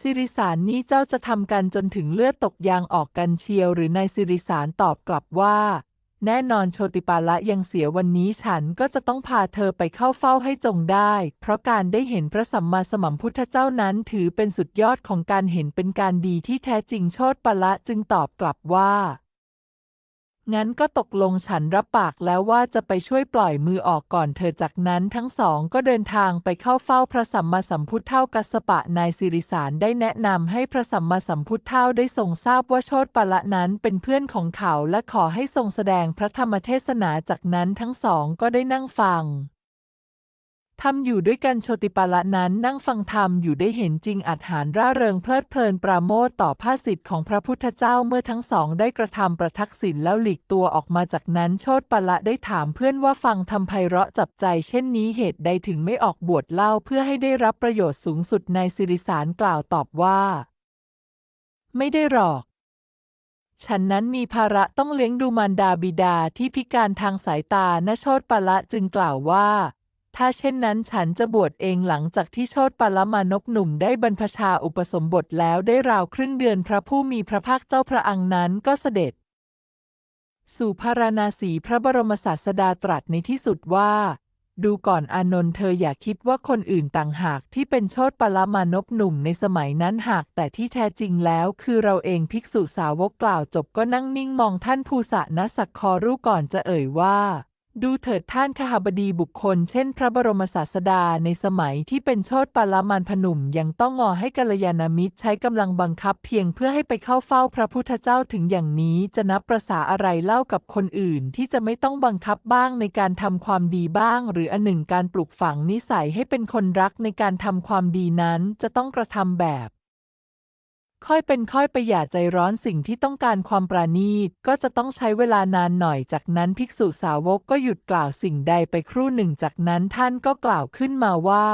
สิริสารนี้เจ้าจะทำกันจนถึงเลือดตกยางออกกันเชียวหรือนายสิริสารตอบกลับว่า แน่นอนโชติปาละยังเสียวันนี้ฉันก็จะต้องพาเธอไปเข้าเฝ้าให้จงได้ เพราะการได้เห็นพระสัมมาสัมพุทธเจ้านั้นถือเป็นสุดยอดของการเห็นเป็นการดีที่แท้จริงโชติปาละจึงตอบกลับว่า งั้นก็ตกลงฉันรับปากแล้วว่าจะไปช่วยปล่อยมือออกก่อนเธอจากนั้นทั้งสองก็เดินทางไปเข้าเฝ้าพระสัมมาสัมพุทธเท่ากัสสปะนายสิริสารได้แนะนำให้พระสัมมาสัมพุทธเท่าได้ทรงทราบว่าโชตปะละนั้นเป็นเพื่อนของเขาและขอให้ทรงแสดงพระธรรมเทศนาจากนั้นทั้งสองก็ได้นั่งฟัง ทำอยู่ด้วยกันโชติปาละนั้นนั่งฟังธรรมอยู่ได้เห็นจริงอัดหารร่าเริงเพลิดเพลินปราโมทต่อพระสิทธิ์ของพระพุทธเจ้าเมื่อทั้งสองได้กระทำประทักษิณแล้วหลีกตัวออกมาจากนั้นโชติปาละได้ถามเพื่อนว่าฟังธรรมไพเราะจับใจเช่นนี้เหตุใดถึงไม่ออกบวชเล่าเพื่อให้ได้รับประโยชน์สูงสุดในสิริสารกล่าวตอบว่า ไม่ได้หรอกฉันนั้นมีภาระต้องเลี้ยงดูมารดาบิดาที่พิการทางสายตานโชตปาละจึงกล่าวว่า ถ้าเช่นนั้นฉันจะบวชเองหลังจากที่โชตปาลมานพหนุ่มได้บรรพชาอุปสมบทแล้วได้ราวครึ่งเดือนพระผู้มีพระภาคเจ้าพระอังนั้นก็เสด็จ สู่พาราณสีพระบรมศาสดาตรัสในที่สุดว่า ดูก่อนอานนท์เธออย่าคิดว่าคนอื่นต่างหากที่เป็นโชตปรมานพหนุ่มในสมัยนั้นหากแต่ที่แท้จริงแล้ว คือเราเองภิกษุสาวกกล่าวจบก็นั่งนิ่งมองท่านภูษะนสักคอรู้ก่อนจะเอ่ยว่า ดูเถิดท่านขหบดีบุคคลเช่นพระบรมศาสดาในสมัยที่เป็นโชตปารมานพนุ่มยังต้องงอให้กัลยาณมิตรใช้กำลังบังคับเพียงเพื่อให้ไปเข้าเฝ้าพระพุทธเจ้าถึงอย่างนี้จะนับประษาอะไรเล่ากับคนอื่นที่จะไม่ต้องบังคับบ้างในการทำความดีบ้าง หรืออันหนึ่งการปลูกฝังนิสัยให้เป็นคนรักในการทำความดีนั้นจะต้องกระทำแบบ ค่อยเป็นค่อยไปอย่าใจร้อนสิ่งที่ต้องการความปราณีต ก็จะต้องใช้เวลานานหน่อยจากนั้นภิกษุสาวกก็หยุดกล่าวสิ่งใดไปครู่หนึ่งจากนั้นท่านก็กล่าวขึ้นมาว่า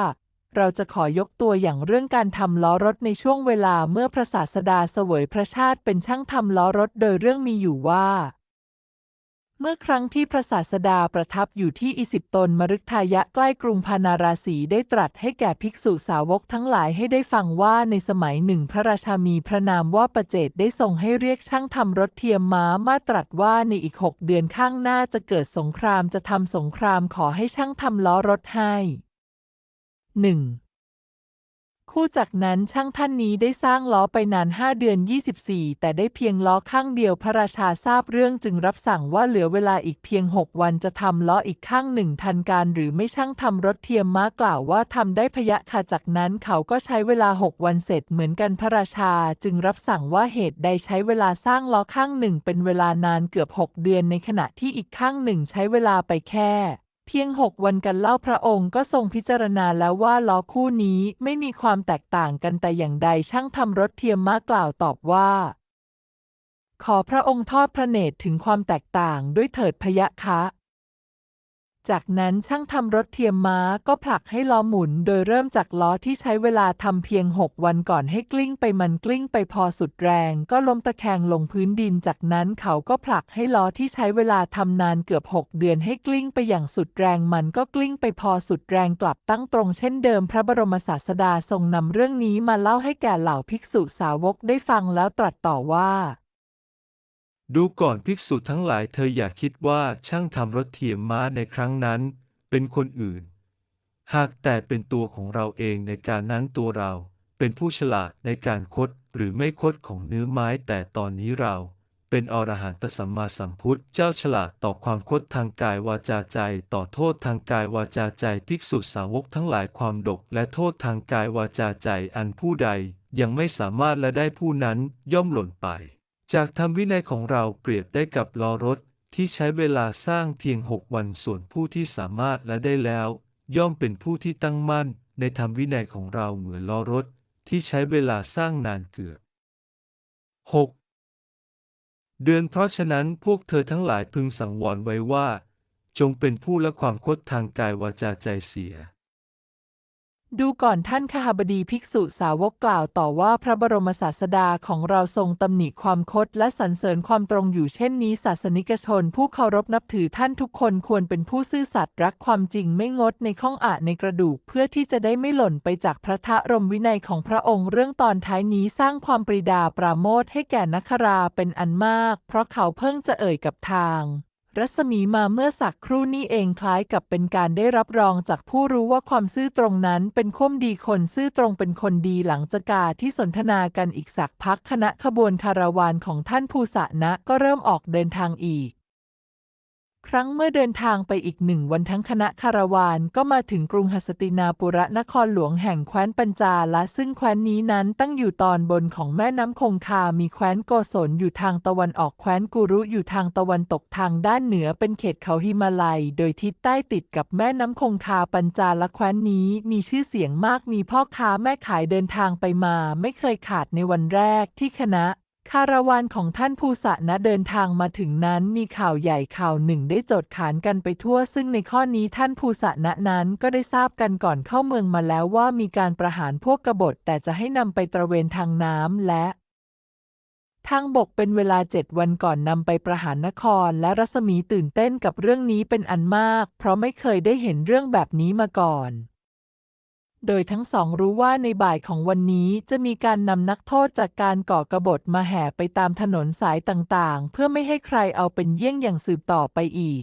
เราจะขอยกตัวอย่างเรื่องการทำล้อรถในช่วงเวลาเมื่อพระศาสดาเสวยพระชาติเป็นช่างทำล้อรถโดยเรื่องมีอยู่ว่า เมื่อครั้งที่พระศาสดาประทับอยู่ที่อิสิปตนมฤคทายะใกล้กรุงพานาราสีได้ตรัสให้แก่ภิกษุสาวกทั้งหลายให้ได้ฟังว่าในสมัยหนึ่งพระราชามีพระนามว่าประเจตได้ทรงให้เรียกช่างทำรถเทียมม้ามาตรัสว่าในอีกหกเดือนข้างหน้าจะเกิดสงครามจะทำสงครามขอให้ช่างทำล้อรถให้หนึ่ง คู่จากนั้นช่างท่านนี้ได้สร้างล้อไปนานห้าเดือน 24 แต่ได้เพียงล้อข้างเดียวพระราชาทราบเรื่องจึงรับสั่งว่าเหลือเวลาอีกเพียง 6 วันจะทำล้ออีกข้างหนึ่งทันการหรือไม่ช่างทำรถเทียมม้ากล่าวว่าทำได้พยะค่ะจากนั้นเขาก็ใช้เวลา 6 วันเสร็จเหมือนกันพระราชาจึงรับสั่งว่าเหตุใดใช้เวลาสร้างล้อข้างหนึ่งเป็นเวลานานเกือบ 6 เดือนในขณะที่อีกข้างหนึ่งใช้เวลาไปแค่ เพียงหกวันกันเล่าพระองค์ก็ทรงพิจารณาแล้วว่าล้อคู่นี้ไม่มีความแตกต่างกันแต่อย่างใดช่างทำรถเทียมม้ากล่าวตอบว่า ขอพระองค์ทอดพระเนตรถึงความแตกต่างด้วยเถิดพยะคะ จากนั้นช่างทำรถเทียมม้าก็ผลักให้ล้อหมุน โดยเริ่มจากล้อที่ใช้เวลาทำเพียงหกวันก่อนให้กลิ้งไปมันกลิ้งไปพอสุดแรง ก็ล้มตะแคงลงพื้นดิน จากนั้นเขาก็ผลักให้ล้อที่ใช้เวลาทำนานเกือบหกเดือนให้กลิ้งไปอย่างสุดแรง มันก็กลิ้งไปพอสุดแรงกลับตั้งตรงเช่นเดิม พระบรมศาสดาทรงนำเรื่องนี้มาเล่าให้แก่เหล่าภิกษุสาวกได้ฟังแล้วตรัสต่อว่า ดูก่อนภิกษุทั้งหลายเธออย่าคิดว่าช่างทำรถเทียมม้าในครั้งนั้น เป็นคนอื่น หากแต่เป็นตัวของเราเองในการนั้นตัวเรา เป็นผู้ฉลาดในการคดหรือไม่คดของเนื้อไม้แต่ตอนนี้เรา เป็นอรหันตสัมมาสัมพุทธเจ้าฉลาดต่อความคดทางกายวาจาใจ ต่อโทษทางกายวาจาใจภิกษุสาวกทั้งหลายความดก และโทษทางกายวาจาใจอันผู้ใดยังไม่สามารถและได้ผู้นั้นย่อมหล่นไป จากธรรมวินัยของเราเปรียบได้กับล้อรถที่ใช้เวลาสร้างเพียงหกวันส่วนผู้ที่สามารถและได้แล้ว ย่อมเป็นผู้ที่ตั้งมั่น ในธรรมวินัยของเราเหมือนล้อรถที่ใช้เวลาสร้างนานเกือบหกเดือนเพราะฉะนั้นพวกเธอทั้งหลายพึงสังวรไว้ว่า จงเป็นผู้ละความคดทางกายวาจาใจเสีย ดูก่อนท่านขหบดีภิกษุสาวกกล่าวต่อว่าพระบรมศาสดาของเราทรงตำหนิความคดและสรรเสริญความตรงอยู่เช่นนี้ศาสนิกชน ผู้เคารพนับถือท่านทุกคนควรเป็นผู้ซื่อสัตย์รักความจริงไม่งดในข้องอาในกระดูก เพื่อที่จะได้ไม่หล่นไปจากพระทะรมวินัยของพระองค์เรื่องตอนท้ายนี้สร้างความปรีดาปราโมทให้แก่นักคราเป็นอันมาก เพราะเขาเพิ่งจะเอ่ยกับทาง รัศมีมาเมื่อสักครู่นี้เองคล้ายกับเป็นการได้รับรองจากผู้รู้ว่าความซื่อตรงนั้นเป็นข้มดีคนซื่อตรงเป็นคนดีหลังจากาที่สนทนากันอีกสักพักคณะขบวนคาราวานของท่านภูสะนะก็เริ่มออกเดินทางอีก ครั้งเมื่อเดินทางไปอีกหนึ่งวันทั้งคณะคาราวานก็มาถึงกรุงหัสตินาปุระนครหลวงแห่งแคว้นปัญจาละซึ่งแคว้นนี้นั้นตั้งอยู่ตอนบนของแม่น้ำคงคา มีแคว้นโกศลอยู่ทางตะวันออกแคว้นกุรุอยู่ทางตะวันตกทางด้านเหนือเป็นเขตเขาหิมาลัย โดยทิศใต้ติดกับแม่น้ำคงคาปัญจาละแคว้นนี้มีชื่อเสียงมากมีพ่อค้าแม่ขายเดินทางไปมา ไม่เคยขาดในวันแรกที่คณะ คาราวานของท่านภูสะนะเดินทางมาถึงนั้นมีข่าวใหญ่ข่าวหนึ่งได้โจดขานกันไปทั่ว ซึ่งในข้อนี้ท่านภูสะนะนั้นก็ได้ทราบกันก่อนเข้าเมืองมาแล้วว่ามีการประหารพวกกบฏ แต่จะให้นำไปตระเวนทางน้ำและทางบกเป็นเวลาเจ็ดวันก่อนนำไปประหารนคร และรัศมีตื่นเต้นกับเรื่องนี้เป็นอันมาก เพราะไม่เคยได้เห็นเรื่องแบบนี้มาก่อน โดยทั้งสองรู้ว่าในบ่ายของวันนี้จะมีการนำนักโทษจากการก่อกบฏมาแห่ไปตามถนนสายต่างๆ เพื่อไม่ให้ใครเอาเป็นเยี่ยงอย่างสืบต่อไปอีก